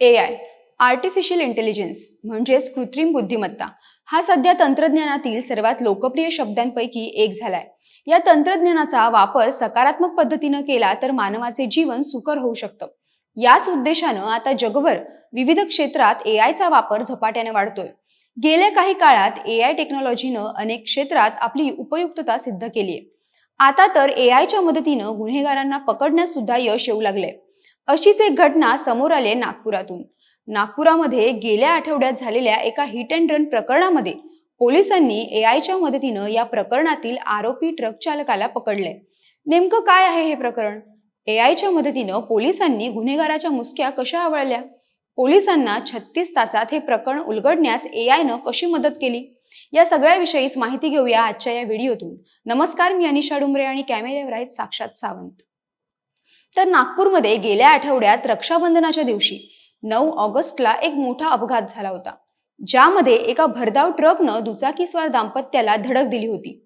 A I artificial intelligence म्हणजेच कृत्रिम बुद्धिमत्ता हा सध्या तंत्रज्ञानातील सर्वात लोकप्रिय शब्दांपैकी एक झालाय. या तंत्रज्ञानाचा वापर सकारात्मक पद्धतीनं केला तर मानवाचे जीवन सुकर होऊ शकतं. याच उद्देशानं आता जगभर विविध क्षेत्रात ए आयचा वापर झपाट्याने वाढतोय. गेल्या काही काळात ए आय टेक्नॉलॉजीनं अनेक क्षेत्रात आपली उपयुक्तता सिद्ध केली आहे आता तर ए आयच्या मदतीनं गुन्हेगारांना पकडण्यास सुद्धा यश येऊ लागलंय. अशीच एक घटना समोर आली आहे नागपुरातून. नागपुरामध्ये गेल्या आठवड्यात झालेल्या एका हिट अँड रन प्रकरणामध्ये पोलिसांनी ए आयच्या मदतीनं या प्रकरणातील आरोपी ट्रक चालकाला पकडले नेमकं काय आहे हे प्रकरण? ए आयच्या मदतीनं पोलिसांनी गुन्हेगाराच्या मुसक्या कशा आवळल्या? पोलिसांना छत्तीस तासात हे प्रकरण उलगडण्यास ए आयनं कशी मदत केली? या सगळ्याविषयीच माहिती घेऊया आजच्या या व्हिडिओतून. नमस्कार मी अनिशा डुमरे आणि कॅमेऱ्यावर आहेत साक्षात सावंत. तर नागपूरमध्ये गेल्या आठवड्यात रक्षाबंधनाच्या दिवशी नऊ ऑगस्टला एक मोठा अपघात झाला होता ज्यामध्ये एका भरधाव ट्रकनं दुचाकीस्वार दाम्पत्याला धडक दिली होती.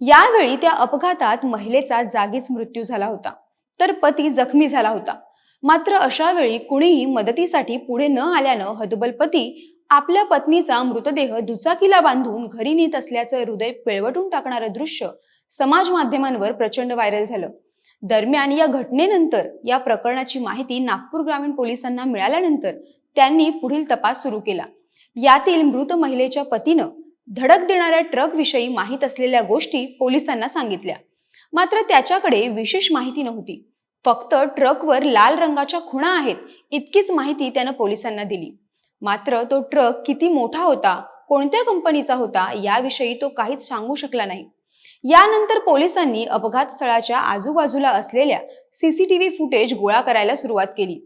यावेळी त्या अपघातात महिलेचा जागीच मृत्यू झाला होता तर पती जखमी झाला होता. मात्र अशा वेळी कुणीही मदतीसाठी पुढे न आल्यानं हतबल पती आपल्या पत्नीचा मृतदेह दुचाकीला बांधून घरी नेत असल्याचं हृदय पिळवटून टाकणारं दृश्य समाज माध्यमांवर प्रचंड व्हायरल झालं. दरम्यान या घटनेनंतर या प्रकरणाची माहिती नागपूर ग्रामीण पोलिसांना मिळाल्यानंतर त्यांनी पुढील तपास सुरू केला. यातील मृत महिलेच्या पतीनं धडक देणाऱ्या ट्रक विषयी माहीत असलेल्या गोष्टी पोलिसांना सांगितल्या. मात्र त्याच्याकडे विशेष माहिती नव्हती. फक्त ट्रकवर लाल रंगाच्या खुणा आहेत इतकीच माहिती त्यानं पोलिसांना दिली. मात्र तो ट्रक किती मोठा होता कोणत्या कंपनीचा होता याविषयी तो काहीच सांगू शकला नाही. यानंतर पोलिसांनी अपघात स्थळाच्या आजूबाजूला असलेल्या सीसीटीव्ही फुटेज गोळा करायला सुरुवात केली.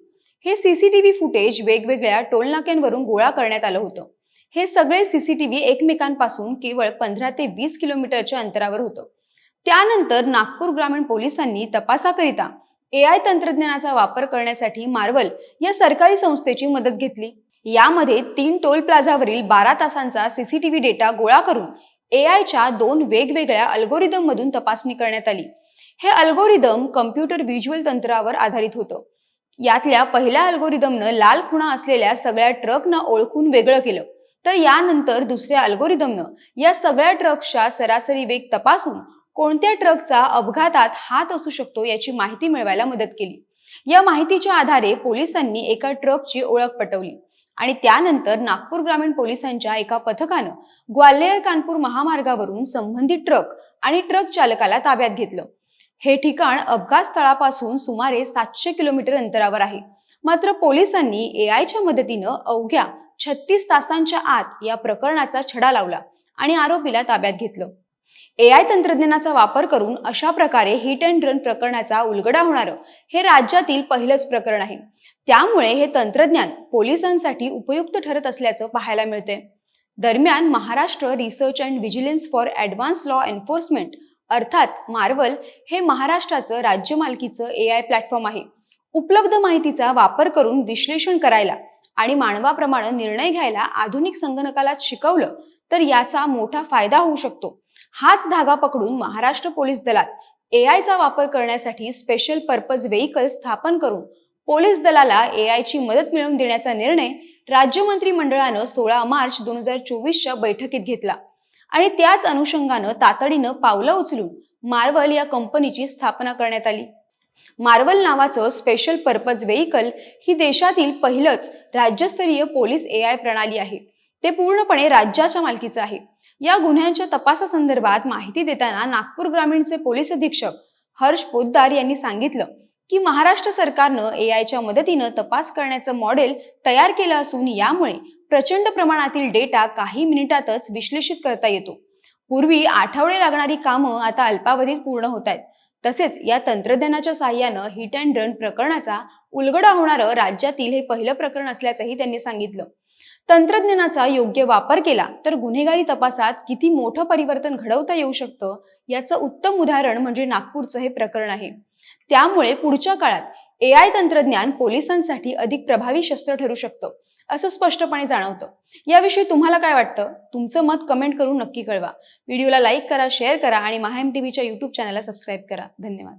हे सीसीटीव्ही फुटेज वेगवेगळ्या टोलनाक्यांवरून गोळा करण्यात आलं होतं. हे सगळे सीसीटीव्ही एकमेकांपासून केवळ पंधरा ते वीस किलोमीटरच्या अंतरावर होतं. त्यानंतर नागपूर ग्रामीण पोलिसांनी तपासाकरिता ए आय तंत्रज्ञानाचा वापर करण्यासाठी मार्वल या सरकारी संस्थेची मदत घेतली. यामध्ये तीन टोल प्लाझावरील बारा तासांचा सीसीटीव्ही डेटा गोळा करून ए आयच्या दोन वेगवेगळ्या अल्गोरिदम मधून तपासणी करण्यात आली. हे अल्गोरिदम कम्प्युटर व्हिज्युअल तंत्रावर आधारित होतं. यातल्या पहिल्या अल्गोरिदमनं लाल खुणा असलेल्या सगळ्या ट्रकनं ओळखून वेगळं केलं. तर यानंतर दुसऱ्या अल्गोरिदमनं या सगळ्या ट्रक्सच्या सरासरी वेग तपासून कोणत्या ट्रकचा अपघातात हात असू शकतो याची माहिती मिळवायला मदत केली. या माहितीच्या आधारे पोलिसांनी एका ट्रकची ओळख पटवली. आणि त्यानंतर नागपूर ग्रामीण पोलिसांच्या एका पथकानं ग्वाल्हेर कानपूर महामार्गावरून संबंधित ट्रक आणि ट्रक चालकाला ताब्यात घेतलं. हे ठिकाण अपघात स्थळापासून सुमारे सातशे किलोमीटर अंतरावर आहे. मात्र पोलिसांनी एआयच्या मदतीनं अवघ्या छत्तीस तासांच्या आत या प्रकरणाचा छडा लावला आणि आरोपीला ताब्यात घेतलं. ए आय तंत्रज्ञानाचा वापर करून अशा प्रकारे हिट अँड रन प्रकरणाचा उलगडा होणारं हे राज्यातील पहिलंच प्रकरण आहे. त्यामुळे हे तंत्रज्ञान पोलिसांसाठी उपयुक्त ठरत असल्याचं पाहायला मिळते दरम्यान Maharashtra research and vigilance for advance law enforcement अर्थात मार्वल हे महाराष्ट्राचं राज्य मालकीचं ए आय प्लॅटफॉर्म आहे. उपलब्ध माहितीचा वापर करून विश्लेषण करायला आणि मानवाप्रमाणे निर्णय घ्यायला आधुनिक संगणकाला शिकवलं तर याचा मोठा फायदा होऊ शकतो. हाच धागा पकडून महाराष्ट्र पोलीस दलात ए आयचा वापर करण्यासाठी स्पेशल पर्पज व्हेकल स्थापन करून पोलीस दलाला ए आयची मदत मिळवून देण्याचा निर्णय राज्य मंत्रिमंडळानं सोळा मार्च दोन हजार चोवीसच्या बैठकीत घेतला. आणि त्याच अनुषंगानं तातडीनं पावलं उचलून मार्वल या कंपनीची स्थापना करण्यात आली. मार्वल नावाचं स्पेशल पर्पज व्हेकल ही देशातील पहिलंच राज्यस्तरीय पोलीस ए आय प्रणाली आहे. ते पूर्णपणे राज्याच्या मालकीचं आहे. या गुन्ह्यांच्या तपासासंदर्भात माहिती देताना नागपूर ग्रामीणचे पोलीस अधीक्षक हर्ष पोद्दार यांनी सांगितलं की महाराष्ट्र सरकारनं ए आयच्या मदतीनं तपास करण्याचं मॉडेल तयार केलं असून यामुळे प्रचंड प्रमाणातील डेटा काही मिनिटातच विश्लेषित करता येतो. पूर्वी आठवडे लागणारी कामं आता अल्पावधीत पूर्ण होत आहेत. तसेच या तंत्रज्ञानाच्या सहाय्यानं हिट अँड रन प्रकरणाचा उलगडा होणारं राज्यातील हे पहिलं प्रकरण असल्याचंही त्यांनी सांगितलं. तंत्रज्ञानाचा योग्य वापर केला तर गुन्हेगारी तपासात किती मोठं परिवर्तन घडवता येऊ शकतं याचं उत्तम उदाहरण म्हणजे नागपूरचं हे प्रकरण आहे. त्यामुळे पुढच्या काळात ए आय तंत्रज्ञान पोलिसांसाठी अधिक प्रभावी शस्त्र ठरू शकतं असं स्पष्टपणे जाणवतं. याविषयी तुम्हाला काय वाटतं? तुमचं मत कमेंट करून नक्की कळवा. व्हिडिओला लाईक करा शेअर करा आणि महाएम टीव्हीच्या युट्यूब चॅनलला सबस्क्राईब करा. धन्यवाद.